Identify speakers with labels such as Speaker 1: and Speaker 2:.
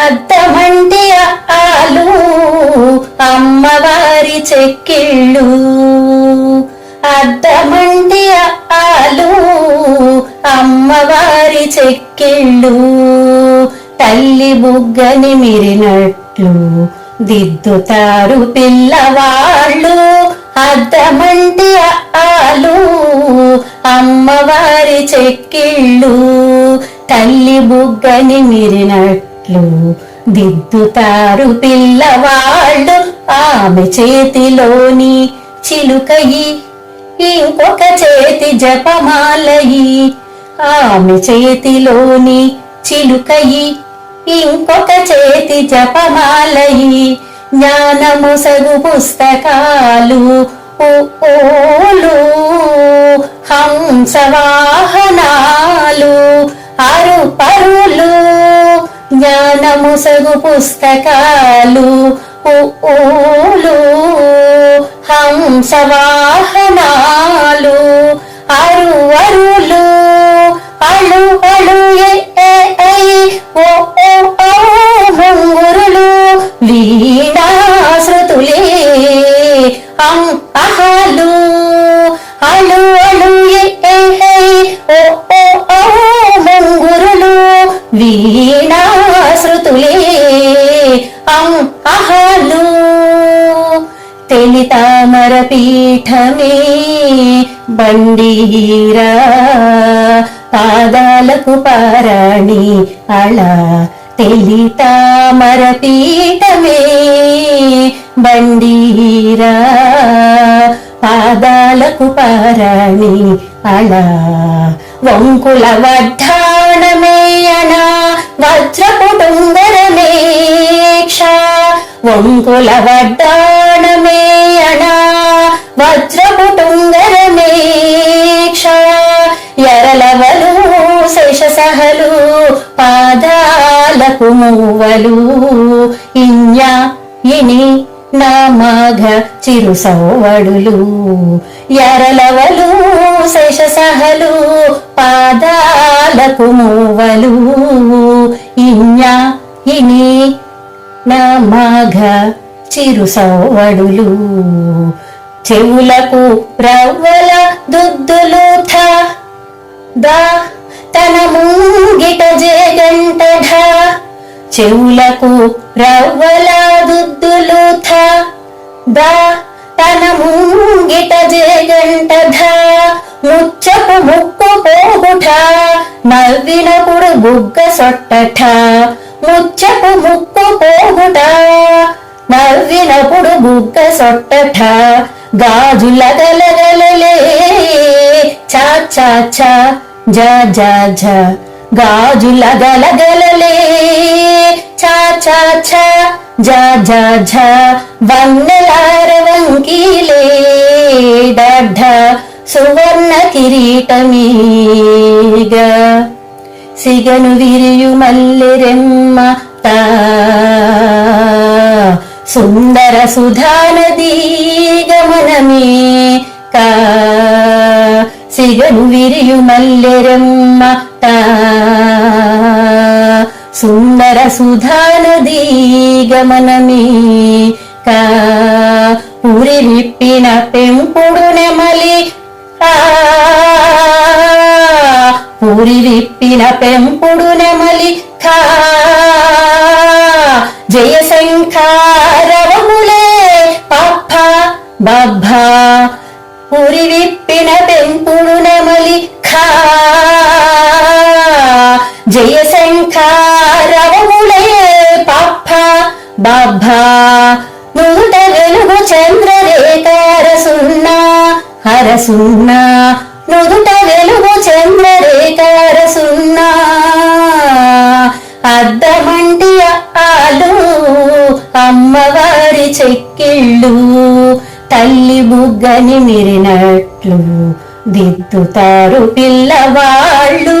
Speaker 1: అద్దమంటి ఆలు అమ్మవారి చెక్కిళ్ళు. అద్దమంటి ఆలు అమ్మవారి చెక్కిళ్ళు. తల్లి బుగ్గని మిరినట్లు దిద్దుతారు పిల్లవాళ్ళు. అద్దమంటి ఆలు అమ్మవారి చెక్కిళ్ళు. తల్లి బుగ్గని మిరినట్లు దిద్దుతారు పిల్లవాళ్ళు. ఆమె చేతిలోని చిలుకయి ఇంకొక చేతి జపమాలయి. ఆమె చేతిలోని చిలుకయి ఇంకొక చేతి జపమాలయి. జ్ఞానము సగు పుస్తకాలు ఓ- ఓలు హంసవాహనాలు అరు పరులు జ్ఞానము సగు పుస్తకాలు ఊలు హంసవాహనాలు అరు అరులు అలు అలు ఏ ఓ ఓ ముంగురులు వీణాశ్రుతులే అం అహలు అలు అలు ఏ ఓ ఓ ఓ ముంగురులు వీణాశ్రుతులే పీఠమే బండీరా పాదాలకు పారాణి అళ తెలితామర పీఠమే బండీరా పాదాలకు పారాణి అళ వంకుల వడ్డాణమేయణ వజ్రపుటుంగరమేక్ష వంకుల వడ్డాణమేయణ వజ్రపుటుంగరమేక్ష ఎరలవలు శేషసహలు పాదాలకు మూవలు ఇన్య ఇని నామాఘ చిరు సౌవడులు ఎరలవలు శేషసహలు పాదాలకు మూవలు ఇన్య ఇని నామాఘ చిరు సౌవడులు చెవులకు రవ్వల దుద్దులు థ దా తన ముంగిట జేగంట ఢ చెవులకు రవ్వల దుద్దులు థ దా తన ముంగిట జేగంట ఢ ముచ్చపు ముక్కు పోగుట. నవ్వినప్పుడు బుగ్గ సొట్టట. ముచ్చపు ముక్కు పోగుట. నవ్వినప్పుడు బుగ్గ సొట్టట. గాజుల గలగలలే చా చా చా జ జా జ గాజుల గలగలలే చా చా చా జ జా జ వన్నెలార వంకీలే. డఢ సువర్ణ కిరీటమీగ. సిగను విరియు మల్లెరెమ్మ తా. సుందర సుధానది గమనమే కా. సిగను విరియు మల్లెరమ్మ సుందర సుధానది గమనమే కా. ఊరి విప్పిన పెంపుడు నెమలి ఊరి విప్పిన పెంపుడు నెమలి ఖా జయ బాబ్బా పురి విప్పిన పెంపుడు నెమలి ఖా. జయ శంఖారవములే పప్ప. బబ్బ నూట వెలుగు చంద్రరేఖార సున్నా. హర సున్నా నుదుట వెలుగు చంద్రరేఖార సున్నా. అద్దమంటి ఆలు అమ్మవారి చెక్కిళ్ళు. తల్లి బుగ్గని మిరినట్లు దిద్దుతారు పిల్లవాళ్ళు.